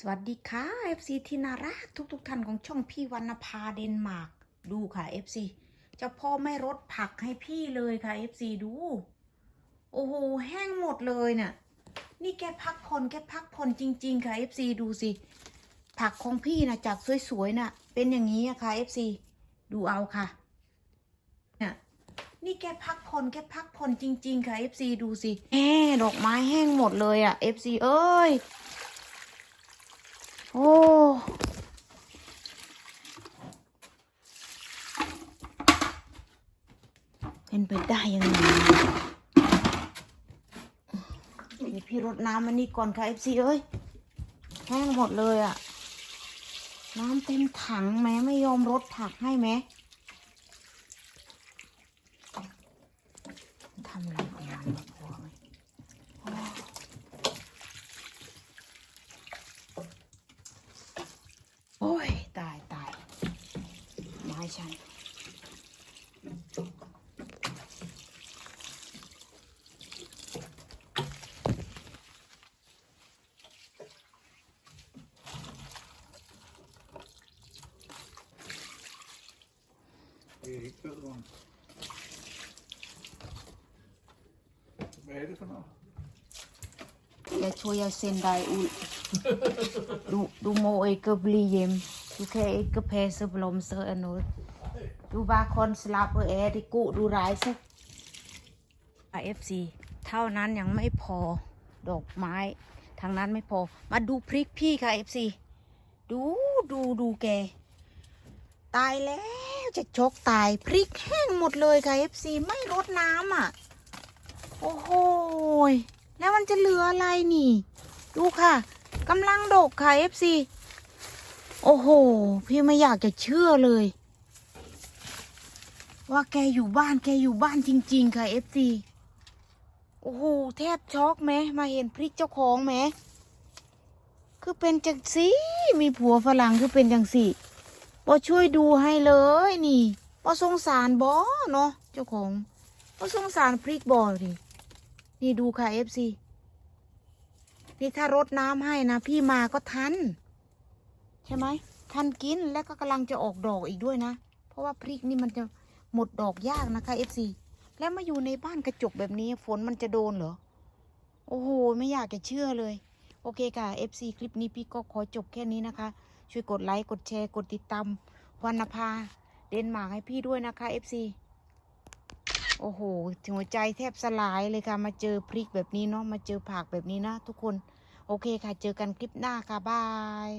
สวัสดีค่ะ FC ที่น่ารักทุกๆท่านของช่องพี่วรรณภาเดนมาร์กดูค่ะ FC เจ้าพ่อไม่รดผักให้พี่เลยค่ะ FC ดู โอ้โหแห้งหมดเลยน่ะนี่แกพักผ่อนแกพักผ่อนจริง ๆ ค่ะ FC ดูสิ ผักของพี่นะจากสวยๆน่ะ เป็นอย่างนี้อะค่ะ FC ดูเอาค่ะน่ะนี่แกพักผ่อนแกพักผ่อนจริง ๆ ค่ะ FC ดูสิแหมดอกไม้แห้งหมดเลยอะ FC เอ้ย โอ้เป็นไปได้ยังไงเดี๋ยวพี่รดน้ำมันนี่ก่อนค่ะเอฟซีเอ้ยแห้งหมดเลยอะน้ำเต็มถังแม้ไม่ยอมรดผักให้แม้ทำอะไรของมันเนี่ยพอไหมโอ้โอ้ย ตายตาย ไม้ฉัน Erik Federholm. Hvad er det for noget? อย่าช่วยอย่าเซ็นได้อุยดูดูโมเอกบลีเยม ดูแค่เอกเพสบลมเซอร์อนุดูบาคอนสลาเปอร์แอร์ดิกุดูร้ายซะเอฟซีเท่านั้นยังไม่พอดอกไม้ทางนั้นไม่พอ มาดูพริกพี่ค่ะเอฟซีดูดูดูแก ตายแล้วจะชกตายพริกแห้งหมดเลยค่ะเอฟซีไม่รดน้ำอะ โอ้โหแล้วมันจะเหลืออะไรนี่ ดูค่ะกำลังดกค่ะ FC โอ้โห พี่ไม่อยากจะเชื่อเลย ว่าแกอยู่บ้านแกอยู่บ้านจริง ๆ ค่ะ FC โอ้โห แทบช็อกไหมมาเห็นพริกเจ้าของไหมคือเป็นจังสีมีผัวฝรั่งคือเป็นจังสีบอช่วยดูให้เลยนี่บอสงสารบอเนาะเจ้าของบอสงสารพริกบอดินี่ดูค่ะ FC นี่ถ้ารดน้ำให้นะ พี่มาก็ทัน ใช่ไหมทันกินแล้วก็กำลังจะออกดอกอีกด้วยนะ เพราะว่าพริกนี่มันจะหมดดอกยากนะคะ FC แล้วมาอยู่ในบ้านกระจกแบบนี้ฝนมันจะโดนเหรอ โอ้โห ไม่อยากจะเชื่อเลย โอเคค่ะ FC คลิปนี้พี่ก็ขอจบแค่นี้นะคะ ช่วยกดไลค์ กดแชร์ กดติดตามวรรณภา เดนมาร์กให้พี่ด้วยนะคะ FC โอ้โหหัวใจแทบสลายเลยค่ะ มาเจอพริกแบบนี้เนาะ มาเจอผักแบบนี้นะทุกคน โอเคค่ะ เจอกันคลิปหน้าค่ะ บาย